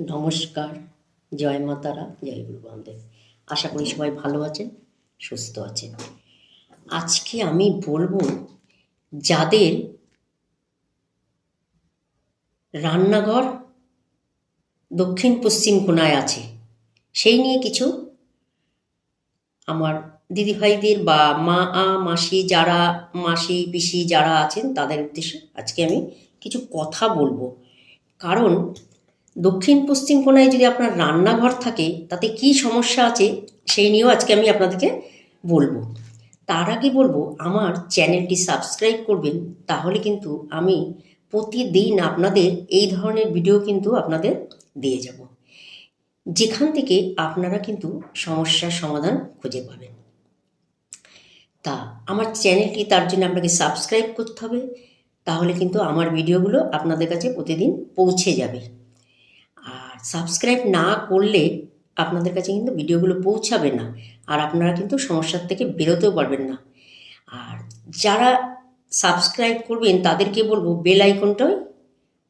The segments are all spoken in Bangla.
নমস্কার, জয় মাতারা জয় গুরু বামদেব আশা করি সবাই ভালো আছেন, সুস্থ আছেন। আজকে আমি বলব যাদের রান্নাঘর দক্ষিণ পশ্চিম কোনায় আছে, সেই নিয়ে কিছু আমার দিদিভাইদের বা মা, আ, মাসি যারা, মাসি, পিসি যারা আছেন, তাদের উদ্দেশ্যে আজকে আমি কিছু কথা বলব। কারণ দক্ষিণ পশ্চিম কোণায় যদি আপনার রান্নাঘর থাকে, তাতে কি সমস্যা আছে সেই নিয়েও আজকে আমি আপনাদেরকে বলব। তার আগে বলব, আমার চ্যানেলটি সাবস্ক্রাইব করবেন, তাহলে কিন্তু আমি প্রতিদিন আপনাদের এই ধরনের ভিডিও কিন্তু আপনাদের দিয়ে যাব। যেখান থেকে আপনারা কিন্তু সমস্যার সমাধান খুঁজে পাবেন। তা, আমার চ্যানেলটি, তার জন্য আপনাকে সাবস্ক্রাইব করতে হবে, তাহলে কিন্তু আমার ভিডিওগুলো আপনাদের কাছে প্রতিদিন পৌঁছে যাবে। সাবস্ক্রাইব না করলে আপনাদের কাছে কিন্তু ভিডিওগুলো পৌঁছাবে না। আর আপনারা কিন্তু সমস্যার থেকে বেরোতেও পারবেন না। আর যারা সাবস্ক্রাইব করবেন, তাদেরকে বলব, বেল আইকনটাই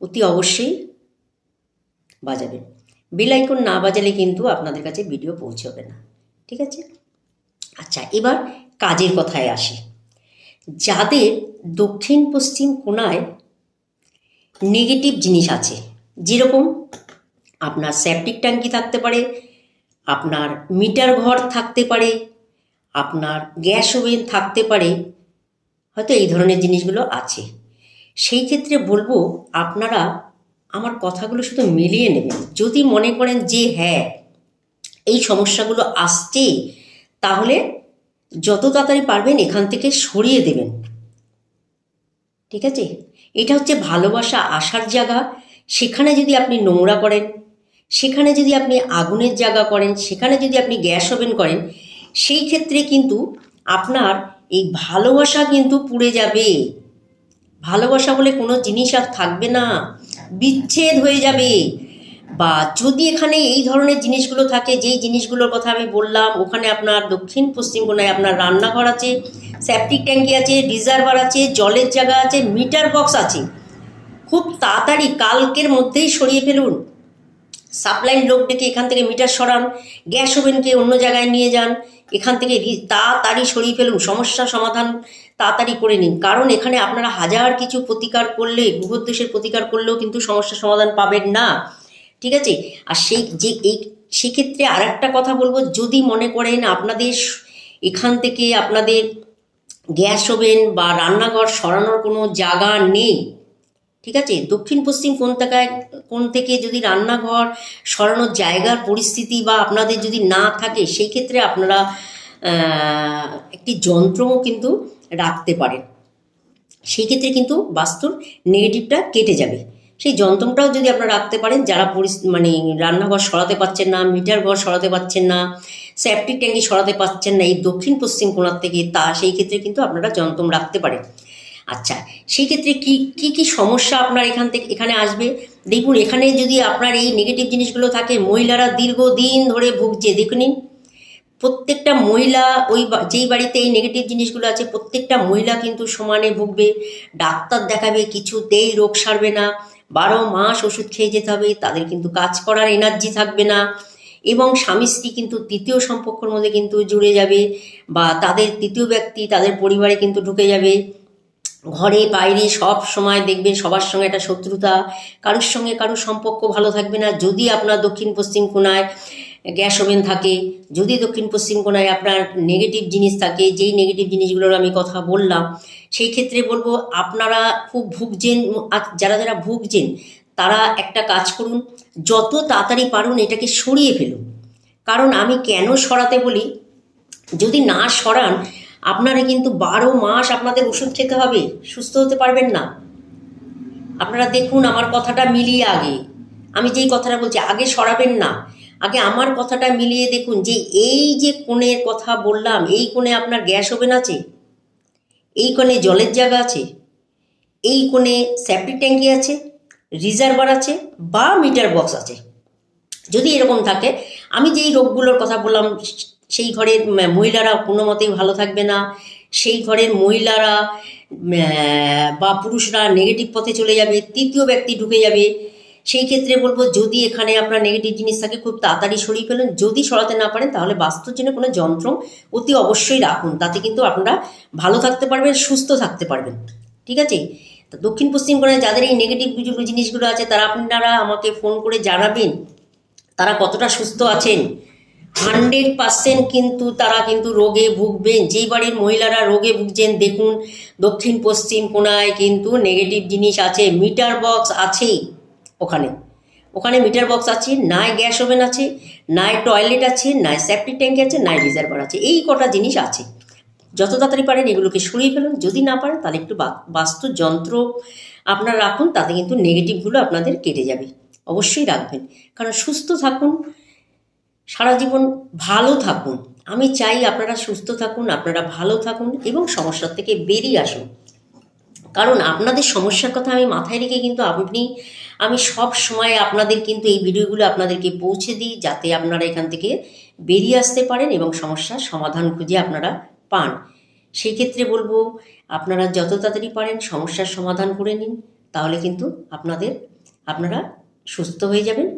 অতি অবশ্যই বাজাবেন। বেল আইকন না বাজালে কিন্তু আপনাদের কাছে ভিডিও পৌঁছবে না। ঠিক আছে? আচ্ছা এবার কাজের কথায় আসি। যাদের দক্ষিণ পশ্চিম কোনায় নেগেটিভ জিনিস আছে, যেরকম আপনার সেপটিক ট্যাঙ্কি থাকতে পারে, আপনার মিটার ঘর থাকতে পারে, আপনার গ্যাস ওভেন থাকতে পারে, হয়তো এই ধরনের জিনিসগুলো আছে। সেই ক্ষেত্রে বলব, আপনারা আমার কথাগুলো শুধু মিলিয়ে নেবেন। যদি মনে করেন যে হ্যাঁ এই সমস্যাগুলো আসছে, তাহলে যত তাড়াতাড়ি পারবেন এখান থেকে সরিয়ে দেবেন। ঠিক আছে? এটা হচ্ছে ভালোবাসা আসার জায়গা। সেখানে যদি আপনি নোংরা করেন সেখানে যদি আপনি আগুনের জায়গা করেন, সেখানে যদি আপনি গ্যাস ওভেন করেন, সেই ক্ষেত্রে কিন্তু আপনার এই ভালোবাসা কিন্তু পুড়ে যাবে। ভালোবাসা বলে কোনো জিনিস আর থাকবে না, বিচ্ছেদ হয়ে যাবে। বা যদি এখানে এই ধরনের জিনিসগুলো থাকে, যেই জিনিসগুলোর কথা আমি বললাম, ওখানে আপনার দক্ষিণ, পশ্চিম কোণায় আপনার রান্নাঘর আছে সেপটিক ট্যাঙ্কি আছে রিজার্ভার আছে, জলের জায়গা আছে মিটার বক্স আছে। খুব তাড়াতাড়ি কালকের মধ্যেই সরিয়ে ফেলুন। সাপ্লাইন লোক ডেকে এখান থেকে মিটার সরান, গ্যাস ওভেনকে অন্য জায়গায় নিয়ে যান, এখান থেকে তাড়াতাড়ি সরিয়ে ফেলুন, সমস্যা সমাধান তাড়াতাড়ি করে নিন। কারণ এখানে আপনারা হাজার কিছু প্রতিকার করলে গৃহোদ্দেশের প্রতিকার করলেও কিন্তু সমস্যা সমাধান পাবেন না। ঠিক আছে? আর সেই যে এই, সেক্ষেত্রে আর একটা কথা বলব, যদি মনে করেন আপনাদের এখান থেকে আপনাদের গ্যাস ওভেন বা রান্নাঘর সরানোর কোনো জায়গা নেই ঠিক আছে? দক্ষিণ পশ্চিম কোন থাকায় কোন থেকে যদি রান্নাঘর সরানোর জায়গার পরিস্থিতি বা আপনাদের যদি না থাকে, সেই ক্ষেত্রে আপনারা একটি যন্ত্রও কিন্তু রাখতে পারেন। সেই ক্ষেত্রে কিন্তু বাস্তুর নেগেটিভটা কেটে যাবে। সেই যন্ত্রটাও যদি আপনারা রাখতে পারেন, যারা মানে রান্নাঘর সরাতে পারছেন না, মিটার ঘর সরাতে পারছেন না, সেপটিক ট্যাঙ্কি সরাতে পারছেন না, এই দক্ষিণ পশ্চিম কোণার থেকে তা, সেই ক্ষেত্রে কিন্তু আপনারা যন্ত্র রাখতে পারেন। আচ্ছা সেই ক্ষেত্রে কি কি কি সমস্যা আপনার এখান থেকে, এখানে আসবে? দেখুন, এখানে যদি আপনার এই নেগেটিভ জিনিসগুলো থাকে, মহিলারা দীর্ঘদিন ধরে ভুগছে দেখুন প্রত্যেকটা মহিলা ওই যেই বাড়িতে এই নেগেটিভ জিনিসগুলো আছে, প্রত্যেকটা মহিলা কিন্তু সমানে ভুগবে। ডাক্তার দেখাবে, কিছুতেই রোগ সারবে না। বারো মাস ওষুধ খেয়ে যেতে হবে, তাদের কিন্তু কাজ করার এনার্জি থাকবে না। এবং স্বামী স্ত্রী কিন্তু তৃতীয় সম্পর্কের মধ্যে কিন্তু জুড়ে যাবে, বা তাদের তৃতীয় ব্যক্তি তাদের পরিবারে কিন্তু ঢুকে যাবে। ঘরে, বাইরে, সব সময় দেখবেন সবার সঙ্গে একটা শত্রুতা, কারোর সঙ্গে কারোর সম্পর্ক ভালো থাকবে না। যদি আপনার দক্ষিণ পশ্চিম কোণায় গ্যাস ওভেন থাকে, যদি দক্ষিণ পশ্চিম কোণায় আপনার নেগেটিভ জিনিস থাকে, যেই নেগেটিভ জিনিসগুলোর আমি কথা বললাম, সেই ক্ষেত্রে বলব আপনারা খুব ভুগছেন যারা যারা ভুগছেন, তারা একটা কাজ করুন, যত তাড়াতাড়ি পারুন এটাকে সরিয়ে ফেলুন। কারণ আমি কেন সরাতে বলি? যদি না সরান আপনারা কিন্তু বারো মাস আপনাদের ওষুধ খেতে হবে, সুস্থ হতে পারবেন না। আপনারা দেখুন আমার কথাটা মিলিয়ে আগে। আমি যেই কথাটা বলছি, আগে সরাবেন না। আগে আমার কথাটা মিলিয়ে দেখুন যে এই যে কোণের কথা বললাম, এই কোণে আপনার গ্যাস ওভেন আছে? এই কোণে জলের জায়গা আছে? এই কোণে সেপ্টিক ট্যাঙ্কি আছে? রিজার্ভার আছে? বা মিটার বক্স আছে? যদি এরকম থাকে, আমি যেই রোগগুলোর কথা বললাম সেই ঘরের মহিলারা কোনো মতেই ভালো থাকবে না। সেই ঘরের মহিলারা বা পুরুষরা নেগেটিভ পথে চলে যাবে, তৃতীয় ব্যক্তি ঢুকে যাবে। সেই ক্ষেত্রে বলব, যদি এখানে আপনার নেগেটিভ জিনিস থাকে, খুব তাড়াতাড়ি সরিয়ে ফেলুন। যদি সরাতে না পারেন, তাহলে বাস্তুর জন্য কোনো যন্ত্র অতি অবশ্যই রাখুন। তাতে কিন্তু আপনারা ভালো থাকতে পারবেন, সুস্থ থাকতে পারবেন। ঠিক আছে? তো দক্ষিণ পশ্চিম কোণায় যাদের এই নেগেটিভ জিনিসগুলো আছে, তারা আপনারা আমাকে ফোন করে জানাবেন, তারা কতটা সুস্থ আছেন। হান্ড্রেড পার্সেন্ট কিন্তু তারা কিন্তু রোগে ভুগবেন। যেই বাড়ির মহিলারা রোগে ভুগছেন, দেখুন, দক্ষিণ, পশ্চিম কোনায় কিন্তু নেগেটিভ জিনিস আছে মিটার বক্স আছেই ওখানে। ওখানে মিটার বক্স আছে, নাই গ্যাস ওভেন আছে, নাই টয়লেট আছে, নাই সেফটি ট্যাঙ্ক আছে, নাই রিজার্ভার আছে, এই কটা জিনিস আছে। যত তাড়াতাড়ি পারেন এগুলোকে সরিয়ে ফেলুন, যদি না পারেন তাহলে একটু বাস্তু যন্ত্র আপনারা রাখুন, তাতে কিন্তু নেগেটিভগুলো আপনাদের কেটে যাবে। অবশ্যই রাখবেন। কারণ সুস্থ থাকুন সারা জীবন ভালো থাকুন। আমি চাই আপনারা সুস্থ থাকুন, আপনারা ভালো থাকুন এবং সমস্যার থেকে বেরিয়ে আসুন। কারণ আপনাদের সমস্যার কথা আমি মাথায় রেখে কিন্তু আপনি, আমি সব সময় আপনাদের কিন্তু এই ভিডিওগুলো আপনাদেরকে পৌঁছে দিই যাতে আপনারা এখান থেকে বেরিয়ে আসতে পারেন এবং সমস্যার সমাধান খুঁজে আপনারা পান। সেই ক্ষেত্রে বলব, আপনারা যত তাড়াতাড়ি পারেন সমস্যার সমাধান করে নিন, তাহলে কিন্তু আপনাদের, আপনারা সুস্থ হয়ে যাবেন।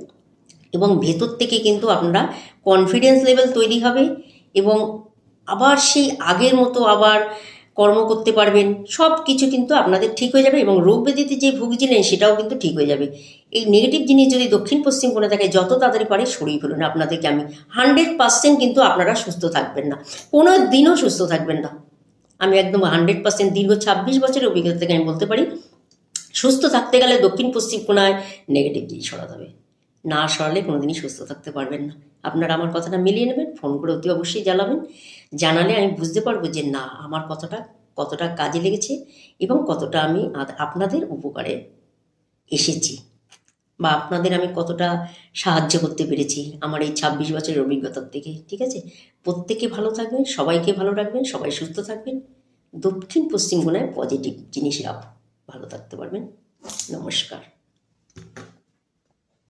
এবং ভেতর থেকে কিন্তু আপনারা কনফিডেন্স লেভেল তৈরি হবে এবং আবার সেই আগের মতো আবার কর্ম করতে পারবেন। সব কিছু কিন্তু আপনাদের ঠিক হয়ে যাবে এবং রোগ ব্যাধিতে যে ভুগছিলেন সেটাও কিন্তু ঠিক হয়ে যাবে। এই নেগেটিভ জিনিস যদি দক্ষিণ পশ্চিম কোণে থাকে, যত তাড়াতাড়ি পারে সরিয়ে ফেলুন আপনাদেরকে আমি। হান্ড্রেড পার্সেন্ট কিন্তু আপনারা সুস্থ থাকবেন না। কোনো দিনও সুস্থ থাকবেন না। আমি একদম হান্ড্রেড পার্সেন্ট দীর্ঘ ছাব্বিশ বছরের অভিজ্ঞতা থেকে আমি বলতে পারি, সুস্থ থাকতে গেলে দক্ষিণ পশ্চিম কোণায় নেগেটিভ জিনিস সরাতে হবে। না সরালে কোনোদিনই সুস্থ থাকতে পারবেন না। আপনারা আমার কথাটা মিলিয়ে নেবেন, ফোন করে অতি অবশ্যই জানাবেন। জানালে আমি বুঝতে পারব যে না, আমার কথাটা কতটা কাজে লেগেছে এবং কতটা আমি আপনাদের উপকারে এসেছি বা আপনাদের আমি কতটা সাহায্য করতে পেরেছি আমার এই ছাব্বিশ বছরের অভিজ্ঞতার থেকে, ঠিক আছে? প্রত্যেকে ভালো থাকবেন, সবাইকে ভালো রাখবেন, সবাই সুস্থ থাকবেন। দক্ষিণ পশ্চিম কোণায় পজিটিভ জিনিস রাখ ভালো থাকতে পারবেন। নমস্কার।